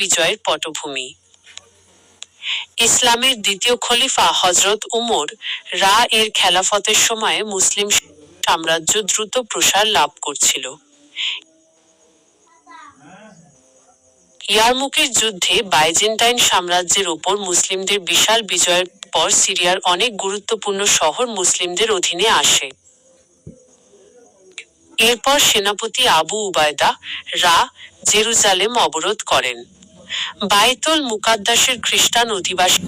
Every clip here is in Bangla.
বিজয়ের পটভূমি। ইসলামের দ্বিতীয় খলিফা হজরত উমর রা এর খেলাফতের সময়ে মুসলিম সাম্রাজ্য দ্রুত প্রসার লাভ করছিল। ইয়ারমুকের যুদ্ধে বাইজেন্টাইন সাম্রাজ্যের ওপর মুসলিমদের বিশাল বিজয়ের পর সিরিয়ার অনেক গুরুত্বপূর্ণ শহর মুসলিমদের অধীনে আসে। এরপর সেনাপতি আবু উবায়দা রা জেরুজালেম অবরোধ করেন। বাইতুল মুকাদ্দাসের খ্রিস্টান অধিবাসী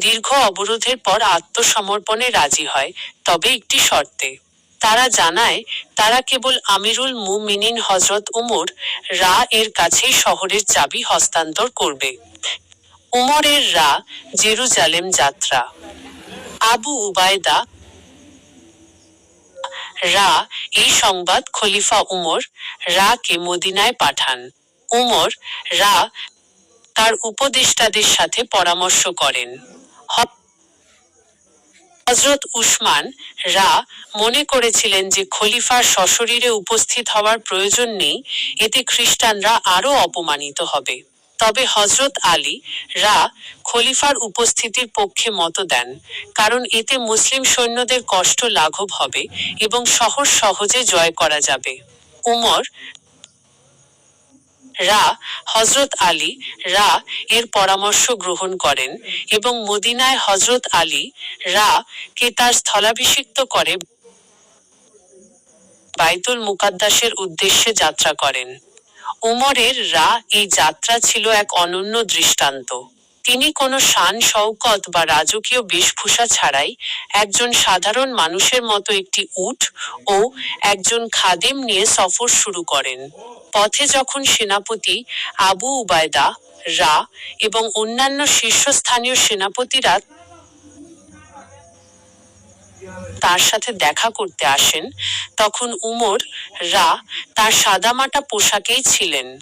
দীর্ঘ অবরোধের পর আত্মসমর্পণে রাজি হয়, তবে একটি শর্তে। তারা জানায়, তারা কেবল আমিরুল মুমিনিন হজরত উমর রা এর কাছেই শহরের চাবি হস্তান্তর করবে। উমরের রা জেরুজালেম যাত্রা। আবু উবায়দা রা, এই সংবাদ খলিফা উমর রা কে মদিনায় পাঠান। উমর রা তার উপদেষ্টাদের সাথে পরামর্শ করেন। হজরত উসমান রা মনে করেছিলেন যে খলিফার সশরীরে উপস্থিত হওয়ার প্রয়োজন নেই, এতে খ্রিস্টানরা আরও অপমানিত হবে। তবে হজরত আলী রা খলিফার উপস্থিতির পক্ষে মত দেন, কারণ এতে মুসলিম সৈন্যদের কষ্ট লাঘব হবে এবং শহর সহজে জয় করা যাবে। উমর রা হজরত আলী রা এর পরামর্শ গ্রহণ করেন এবং মদিনায় হজরত আলী রা কে তার স্থলাভিষিক্ত করে বাইতুল মুকাদ্দাসের উদ্দেশ্যে যাত্রা করেন। উমরের রা এই যাত্রা ছিল এক অনন্য দৃষ্টান্ত। তিনি কোনো শান শৌকত বা রাজকীয় বেশভূষা ছাড়াই একজন সাধারণ মানুষের মতো একটি উট ও একজন খাদেম নিয়ে সফর শুরু করেন। পথে যখন সেনাপতি আবু উবায়দা, রা এবং অন্যান্য শীর্ষস্থানীয় সেনাপতিরা তার সাথে দেখা করতে আসেন, তখন উমর, রা তার সাদামাটা পোশাকেই ছিলেন।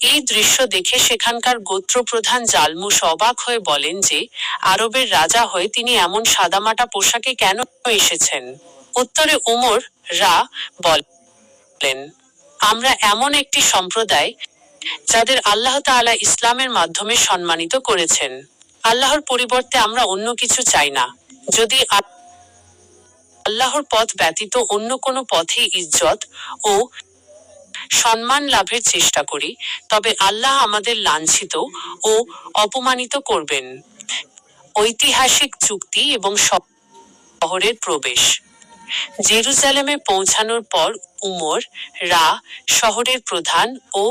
এই দৃশ্য দেখে সেখানকার গোত্রপ্রধান জালমুস অবাক হয়ে বলেন যে, আরবের রাজা হয়ে তিনি এমন সাদামাটা পোশাকে কেন এসেছেন? উত্তরে উমর, রা বলেন, আমরা এমন একটি সম্প্রদায় যাদের আল্লাহ তাআলা ইসলামের মাধ্যমে সম্মানিত করেছেন। আল্লাহর পরিবর্তে আমরা অন্য কিছু চাই না। যদি আল্লাহর পথ ব্যতীত অন্য কোনো পথে ইজ্জত ও সম্মান লাভের চেষ্টা করি, তবে আল্লাহ আমাদের লাঞ্ছিত ও অপমানিত করবেন। ঐতিহাসিক চুক্তি এবং শহরের প্রবেশ। জেরুজালেমে পৌঁছানোর পর উমর, রা, শহরের প্রধান ও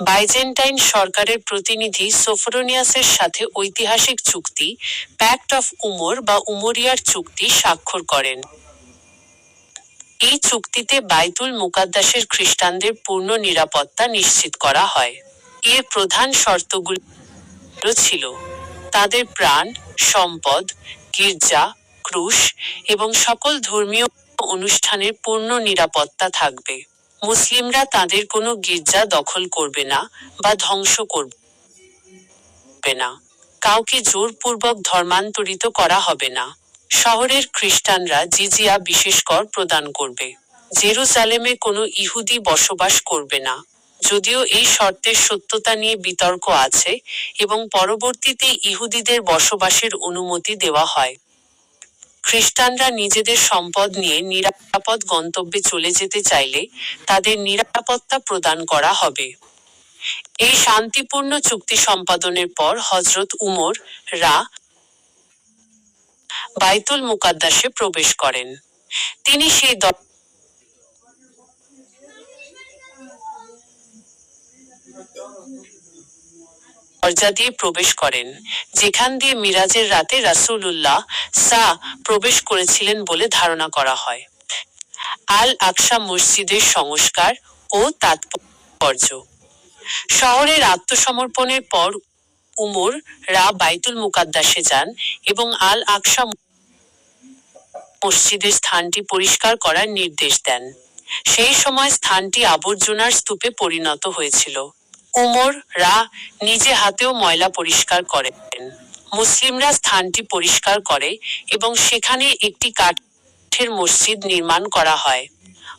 বাইজেন্টাইন সরকারের প্রতিনিধি সোফরোনিয়াসের সাথে ঐতিহাসিক চুক্তি প্যাক্ট অফ উমর বা উমরিয়ার চুক্তি স্বাক্ষর করেন। এই চুক্তিতে বাইতুল মুকাদ্দাসের খ্রিস্টানদের পূর্ণ নিরাপত্তা নিশ্চিত করা হয়। এর প্রধান শর্তগুলো ছিল তাদের প্রাণ, সম্পদ, গির্জা, ক্রুশ এবং সকল ধর্মীয় অনুষ্ঠানের পূর্ণ নিরাপত্তা থাকবে। মুসলিমরা তাদের কোনো গির্জা দখল করবে না বা ধ্বংস করবে না। কাউকে জোরপূর্বক ধর্মান্তরিত করা হবে না। শহরের খ্রিস্টানরা জিজিয়া বিশেষ কর প্রদান করবে। জেরুজালেমে কোনো ইহুদি বসবাস করবে না। যদিও এই শর্তের সত্যতা নিয়ে বিতর্ক আছে এবং পরবর্তীতে ইহুদিদের বসবাসের অনুমতি দেওয়া হয়। খ্রিস্টানরা নিজেদের সম্পদ নিয়ে নিরাপদ গন্তব্যে চলে যেতে চাইলে তাদের নিরাপত্তা প্রদান করা হবে। এই শান্তিপূর্ণ চুক্তি সম্পাদনের পর হজরত উমর, রা বাইতুল মুকাদ্দাসে প্রবেশ করেন। তিনি সেই দরজা দিয়ে প্রবেশ করেন, যেখান দিয়ে মিরাজের রাতে রাসূলুল্লাহ সা প্রবেশ করেছিলেন বলে ধারণা করা হয়। আল আকসা মসজিদের সংস্কার ও তাৎপর্য। শহরের আত্মসমর্পণের পর উমর রা বাইতুল মুকাদ্দাসে যান এবং আল আকসা মসজিদের স্থানটি পরিষ্কার করার নির্দেশ দেন। সেই সময় স্থানটি আবর্জনার স্তূপে পরিণত হয়েছিল। উমর রা নিজে হাতেও ময়লা পরিষ্কার করেন। মুসলিমরা স্থানটি পরিষ্কার করে এবং সেখানে একটি কাঠের মসজিদ নির্মাণ করা হয়।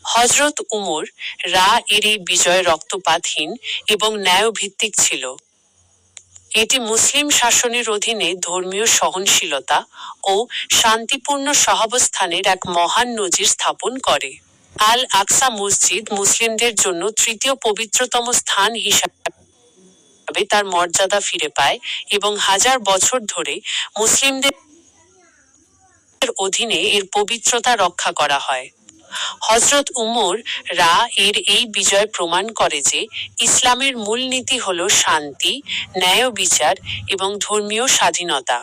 হজরত উমর রা এর এই বিজয় রক্তপাতহীন এবং ন্যায়ভিত্তিক ছিল। এটি মুসলিম শাসনের অধীনে ধর্মীয় সহনশীলতা ও শান্তিপূর্ণ সহাবস্থানের এক মহান নজির স্থাপন করে। আল আকসা মসজিদ মুসলিমদের জন্য তৃতীয় পবিত্রতম স্থান হিসাবে তার মর্যাদা ফিরে পায় এবং হাজার বছর ধরে মুসলিমদের অধীনে এর পবিত্রতা রক্ষা করা হয়। হজরত উমর রা এর এই বিজয় প্রমাণ করে যে ইসলামের মূলনীতি হল শান্তি, ন্যায় বিচার এবং ধর্মীয় স্বাধীনতা।